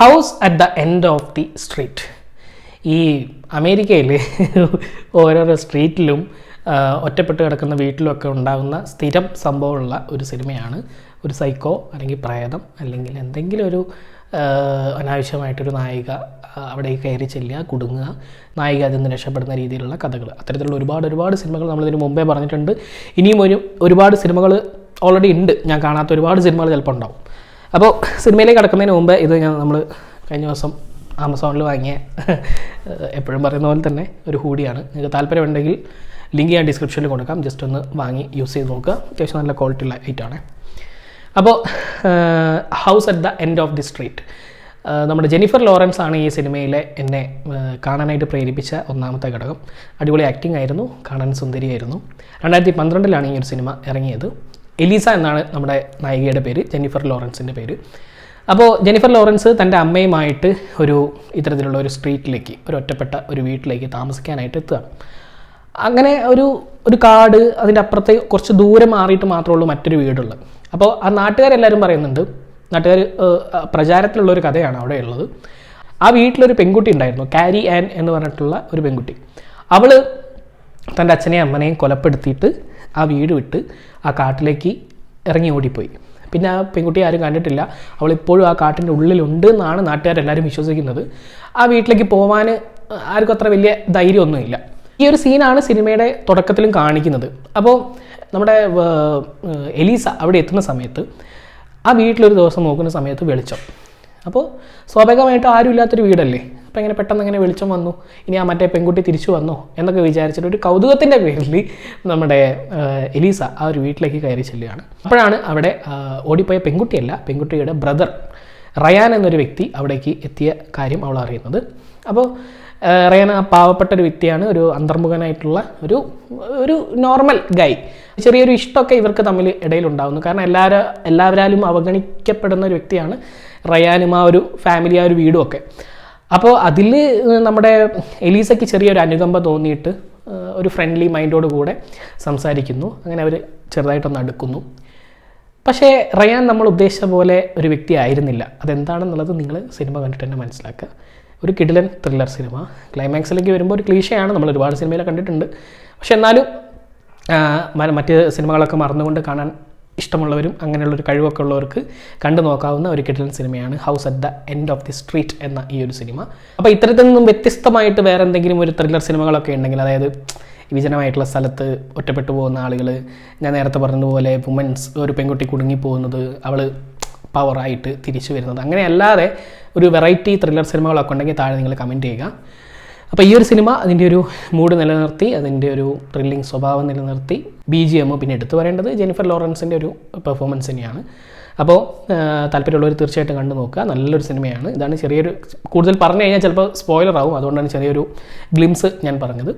House at the end of the street. ഈ അമേരിക്കയിൽ ഓരോരോ സ്ട്രീറ്റിലും ഒറ്റപ്പെട്ട് കിടക്കുന്ന വീട്ടിലൊക്കെ ഉണ്ടാകുന്ന സ്ഥിരം സംഭവമുള്ള ഒരു സിനിമയാണ്. ഒരു സൈക്കോ അല്ലെങ്കിൽ പ്രേതം അല്ലെങ്കിൽ എന്തെങ്കിലും ഒരു അനാവശ്യമായിട്ടൊരു നായിക അവിടെ കയറി ചെല്ലുക കുടുങ്ങുക നായിക അതിൽ നിന്ന് രക്ഷപ്പെടുന്ന രീതിയിലുള്ള കഥകൾ അത്തരത്തിലുള്ള ഒരുപാട് ഒരുപാട് സിനിമകൾ നമ്മളിതിന് മുമ്പേ പറഞ്ഞിട്ടുണ്ട്. ഇനിയും ഒരു ഒരുപാട് സിനിമകൾ ഓൾറെഡി ഉണ്ട്. ഞാൻ കാണാത്ത ഒരുപാട് സിനിമകൾ ചിലപ്പോൾ ഉണ്ടാവും. അപ്പോൾ സിനിമയിലേക്ക് കടക്കുന്നതിന് മുമ്പ് ഇത് ഞാൻ നമ്മൾ കഴിഞ്ഞ ദിവസം ആമസോണിൽ വാങ്ങിയ എപ്പോഴും പറയുന്ന പോലെ തന്നെ ഒരു ഹൂഡിയാണ്. നിങ്ങൾക്ക് താല്പര്യമുണ്ടെങ്കിൽ ലിങ്ക് ഞാൻ ഡിസ്ക്രിപ്ഷനിൽ കൊടുക്കാം. ജസ്റ്റ് ഒന്ന് വാങ്ങി യൂസ് ചെയ്ത് നോക്കുക. അത്യാവശ്യം നല്ല ക്വാളിറ്റി ഉള്ള ഐറ്റമാണ് അപ്പോൾ house at the end of the street. നമ്മുടെ ജെനിഫർ ലോറൻസ് ആണ് ഈ സിനിമയിലെ എന്നെ കാണാനായിട്ട് പ്രേരിപ്പിച്ച ഒന്നാമത്തെ ഘടകം. അടിപൊളി ആക്ടിംഗ് ആയിരുന്നു. കാണാൻ സുന്ദരിയായിരുന്നു. രണ്ടായിരത്തി പന്ത്രണ്ടിലാണ് ഈ ഒരു സിനിമ ഇറങ്ങിയത്. എലീസ എന്നാണ് നമ്മുടെ നായികയുടെ പേര് ജെന്നിഫർ ലോറൻസിന്റെ പേര്. അപ്പോൾ ജെനിഫർ ലോറൻസ് തന്റെ അമ്മയുമായിട്ട് ഒരു ഇത്തരത്തിലുള്ള ഒരു സ്ട്രീറ്റിലേക്ക് ഒരു ഒറ്റപ്പെട്ട ഒരു വീട്ടിലേക്ക് താമസിക്കാനായിട്ട് എത്തുകയാണ്. അങ്ങനെ ഒരു ഒരു കാട് അതിന്റെ അപ്പുറത്തെ കുറച്ച് ദൂരെ മാറിയിട്ട് മാത്രമേ ഉള്ളൂ മറ്റൊരു വീടുള്ളത്. അപ്പോൾ ആ നാട്ടുകാരെല്ലാവരും പറയുന്നുണ്ട് നാട്ടുകാർ പ്രചാരത്തിലുള്ള ഒരു കഥയാണ് അവിടെ ഉള്ളത്. ആ വീട്ടിലൊരു പെൺകുട്ടി ഉണ്ടായിരുന്നു കാരി ആൻ എന്ന് പറഞ്ഞിട്ടുള്ള ഒരു പെൺകുട്ടി. അവൾ തന്റെ അച്ഛനെയും അമ്മനെയും കൊലപ്പെടുത്തിയിട്ട് ആ വീട് വിട്ട് ആ കാട്ടിലേക്ക് ഇറങ്ങി ഓടിപ്പോയി. പിന്നെ ആ പെൺകുട്ടിയെ ആരും കണ്ടിട്ടില്ല. അവൾ ഇപ്പോഴും ആ കാട്ടിന്റെ ഉള്ളിലുണ്ട് എന്നാണ് നാട്ടുകാരെല്ലാവരും വിശ്വസിക്കുന്നത്. ആ വീട്ടിലേക്ക് പോകാൻ ആർക്കും അത്ര വലിയ ധൈര്യമൊന്നുമില്ല. ഈ ഒരു സീനാണ് സിനിമയുടെ തുടക്കത്തിലും കാണിക്കുന്നത്. അപ്പോൾ നമ്മുടെ എലീസ അവിടെ എത്തുന്ന സമയത്ത് ആ വീട്ടിലൊരു ദിവസം നോക്കുന്ന സമയത്ത് വെളിച്ചം. അപ്പോൾ സ്വാഭാവികമായിട്ടും ആരും ഇല്ലാത്തൊരു വീടല്ലേ? അപ്പോൾ ഇങ്ങനെ പെട്ടെന്ന് ഇങ്ങനെ വെളിച്ചം വന്നു. ഇനി ആ മറ്റേ പെൺകുട്ടി തിരിച്ചു വന്നോ? എന്നൊക്കെ വിചാരിച്ചിട്ട് ഒരു കൗതുകത്തിന്റെ പേരിൽ നമ്മുടെ എലീസ ആ ഒരു വീട്ടിലേക്ക് കയറി ചെല്ലുകയാണ്. അപ്പോഴാണ് അവിടെ ഓടിപ്പോയ പെൺകുട്ടിയല്ല പെൺകുട്ടിയുടെ ബ്രദർ റയാൻ എന്നൊരു വ്യക്തി അവിടേക്ക് എത്തിയ കാര്യം അവൾ അറിയുന്നത്. അപ്പോൾ റയാൻ ആ പാവപ്പെട്ട ഒരു വ്യക്തിയാണ് ഒരു അന്തർമുഖനായിട്ടുള്ള ഒരു ഒരു നോർമൽ ഗൈ ചെറിയൊരു ഇഷ്ടമൊക്കെ ഇവർക്ക് തമ്മിൽ ഇടയിലുണ്ടാകുന്നു കാരണം എല്ലാവരും എല്ലാവരാലും അവഗണിക്കപ്പെടുന്ന ഒരു വ്യക്തിയാണ് റയാനും ആ ഒരു ഫാമിലി ആ ഒരു വീടും ഒക്കെ അപ്പോൾ അതിൽ നമ്മുടെ എലീസയ്ക്ക് ചെറിയൊരു അനുകമ്പ തോന്നിയിട്ട് ഒരു ഫ്രണ്ട്ലി മൈൻഡോട് കൂടെ സംസാരിക്കുന്നു. അങ്ങനെ അവർ ചെറുതായിട്ടൊന്ന് അടുക്കുന്നു. പക്ഷേ റയാൻ നമ്മൾ ഉദ്ദേശിച്ച പോലെ ഒരു വ്യക്തി ആയിരുന്നില്ല. അതെന്താണെന്നുള്ളത് നിങ്ങൾ സിനിമ കണ്ടിട്ട് തന്നെ മനസ്സിലാക്കുക. ഒരു കിടിലൻ ത്രില്ലർ സിനിമ. ക്ലൈമാക്സിലേക്ക് വരുമ്പോൾ ഒരു ക്ലീശയാണ്. നമ്മൾ ഒരുപാട് സിനിമയിൽ കണ്ടിട്ടുണ്ട്. പക്ഷെ എന്നാലും മറ്റ് സിനിമകളൊക്കെ മറന്നുകൊണ്ട് കാണാൻ ഇഷ്ടമുള്ളവരും അങ്ങനെയുള്ളൊരു കഴിവൊക്കെ ഉള്ളവർക്ക് കണ്ടു നോക്കാവുന്ന ഒരു കിടിലൻ സിനിമയാണ് house at the end of the street എന്ന ഈ ഒരു സിനിമ. അപ്പോൾ ഇത്തരത്തിൽ നിന്നും വ്യത്യസ്തമായിട്ട് വേറെ എന്തെങ്കിലും ഒരു ത്രില്ലർ സിനിമകളൊക്കെ ഉണ്ടെങ്കിൽ അതായത് വിജനമായിട്ടുള്ള സ്ഥലത്ത് ഒറ്റപ്പെട്ടു പോകുന്ന ആളുകൾ ഞാൻ നേരത്തെ പറഞ്ഞതുപോലെ വുമൻസ് ഒരു പെൺകുട്ടി കുടുങ്ങി പോകുന്നത് അവൾ പവറായിട്ട് തിരിച്ചു വരുന്നത് അങ്ങനെ അല്ലാതെ ഒരു വെറൈറ്റി ത്രില്ലർ സിനിമകളൊക്കെ ഉണ്ടെങ്കിൽ താഴെ നിങ്ങൾ കമന്റ് ചെയ്യുക. അപ്പോൾ ഈ ഒരു സിനിമ അതിന്റെ ഒരു മൂഡ് നിലനിർത്തി അതിന്റെ ഒരു ത്രില്ലിംഗ് സ്വഭാവം നിലനിർത്തി. ബി ജി എം പിന്നെ എടുത്തു പറയേണ്ടത് ജെനിഫർ ലോറൻസിന്റെ ഒരു പെർഫോമൻസ് തന്നെയാണ്. അപ്പോൾ താല്പര്യമുള്ളവർ തീർച്ചയായിട്ടും കണ്ടു നോക്കുക. നല്ലൊരു സിനിമയാണ്. ഇതാണ് ചെറിയൊരു കൂടുതൽ പറഞ്ഞു കഴിഞ്ഞാൽ ചിലപ്പോൾ സ്പോയിലർ ആവും. അതുകൊണ്ടാണ് ചെറിയൊരു ഗ്ലിംസ് ഞാൻ പറഞ്ഞത്.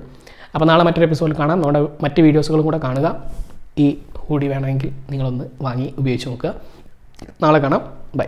അപ്പോൾ നാളെ മറ്റൊരു എപ്പിസോഡിൽ കാണാം. നമ്മുടെ മറ്റ് വീഡിയോസുകളും കൂടെ കാണുക. ഈ ഹൂഡി വേണമെങ്കിൽ നിങ്ങളൊന്ന് വാങ്ങി ഉപയോഗിച്ച് നോക്കുക. നാളെ കാണാം. ബൈ